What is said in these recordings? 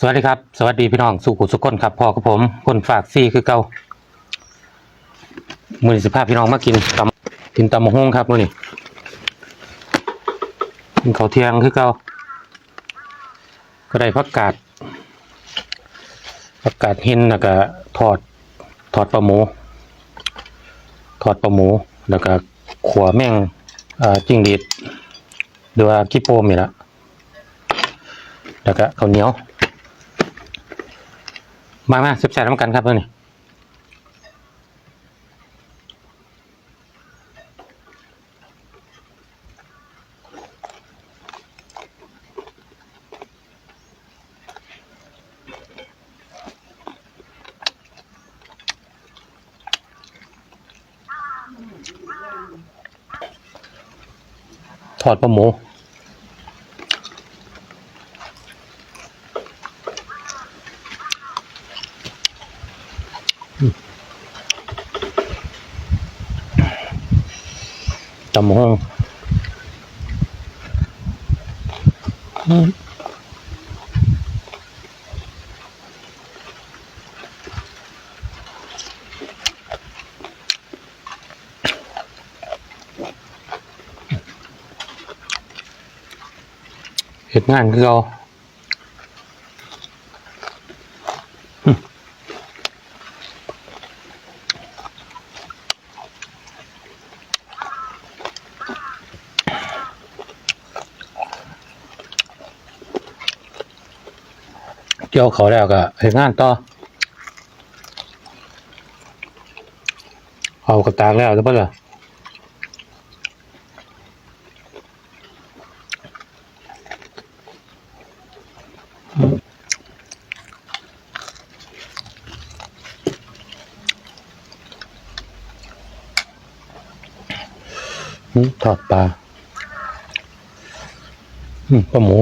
สวัสดีครับ สวัสดีพี่น้องสุขุสุขนครับพ่อกับผมคนฝากฟรีคือเก่ามือสิภาพพี่น้องมากินตำกินตำมะฮงครับมือนี้กินข้าวเทียงคือเก่าก็ได้ผักกาดผักกาดหินแล้วก็ทอดทอดปลาหมู ทอดปลาหมูแล้วก็ขัวแม่งจิ้งหรีดหรือว่าขี้โปมนี่ละแล้วก็ข้าวเหนียว มามาสิบแสนน้ำกันครับเพื่อนนี่ทอดปลาหมู ตำมะฮงอืมเห็ดงานคือเราอืม เกี่ยวเขาแล้วก็เห็ดงานต่อเอากระตากแล้วจะเปล่าอืมทอดปลาอืมปลาหมู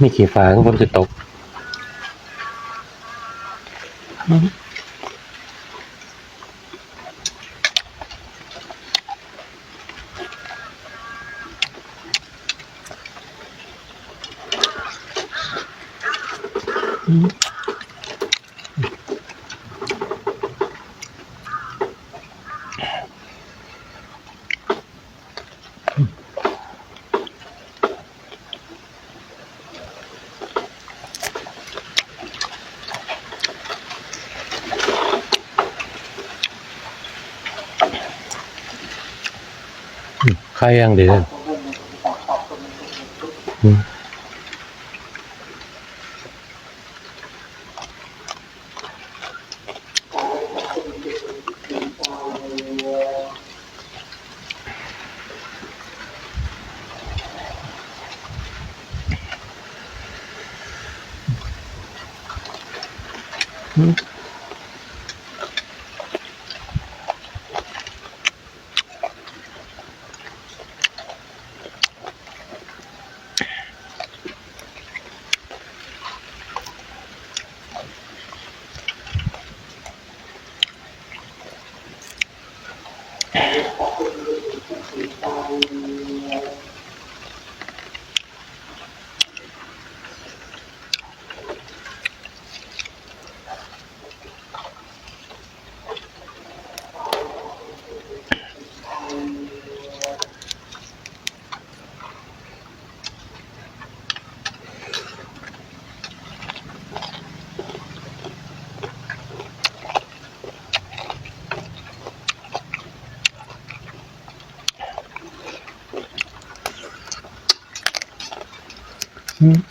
ไม่ขี่ฟ้าก็ฝนจะตก ครยังเดีเลอืม Hmm.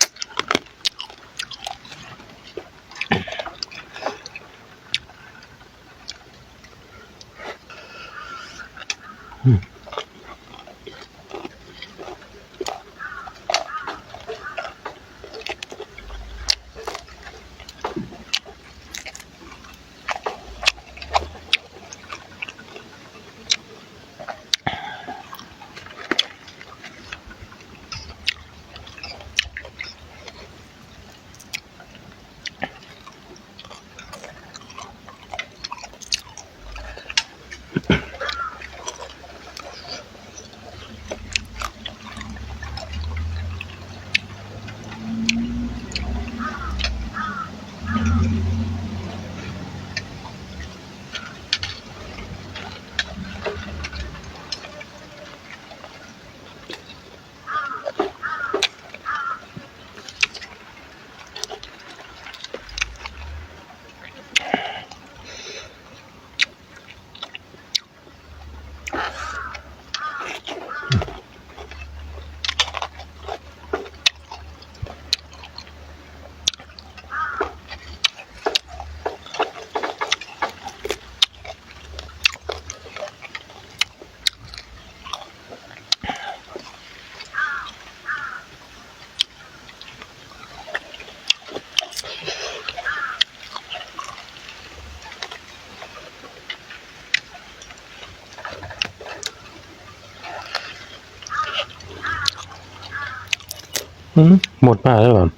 หมดมากแล้วแบบ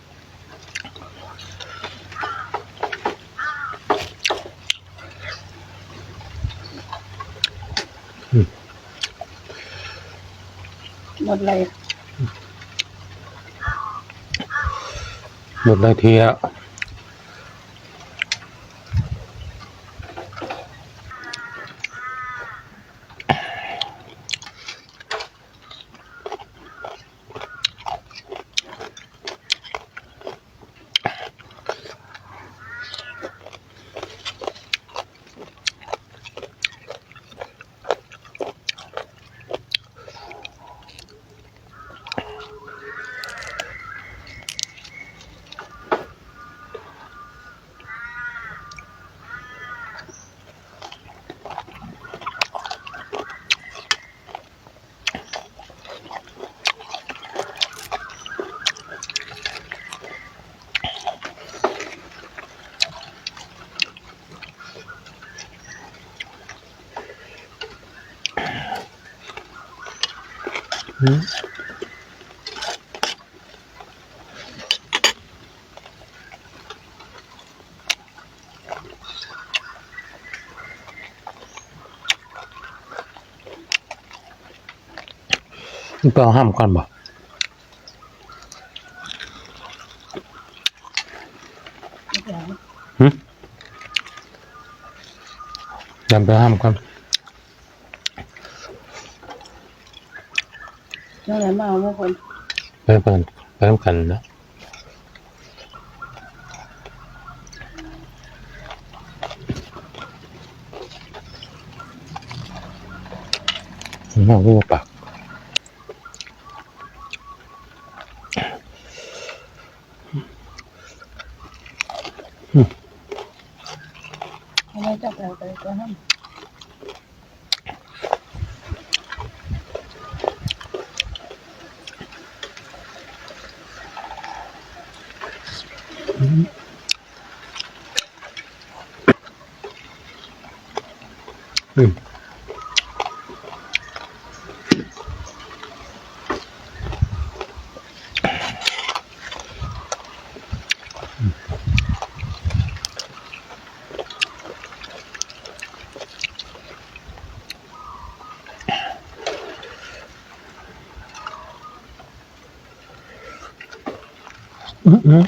หมดเลยหมดเลยทีอะ อืมนี่ไปเอาห้า มก่อนบ่หึยำไปห้ามก่อนเจ้าไหนมาเอาเมื่อคนไปเปิดไปทำกันนะห้องรูปปากอะไรจับเราไปก็ห้าม อืมอืม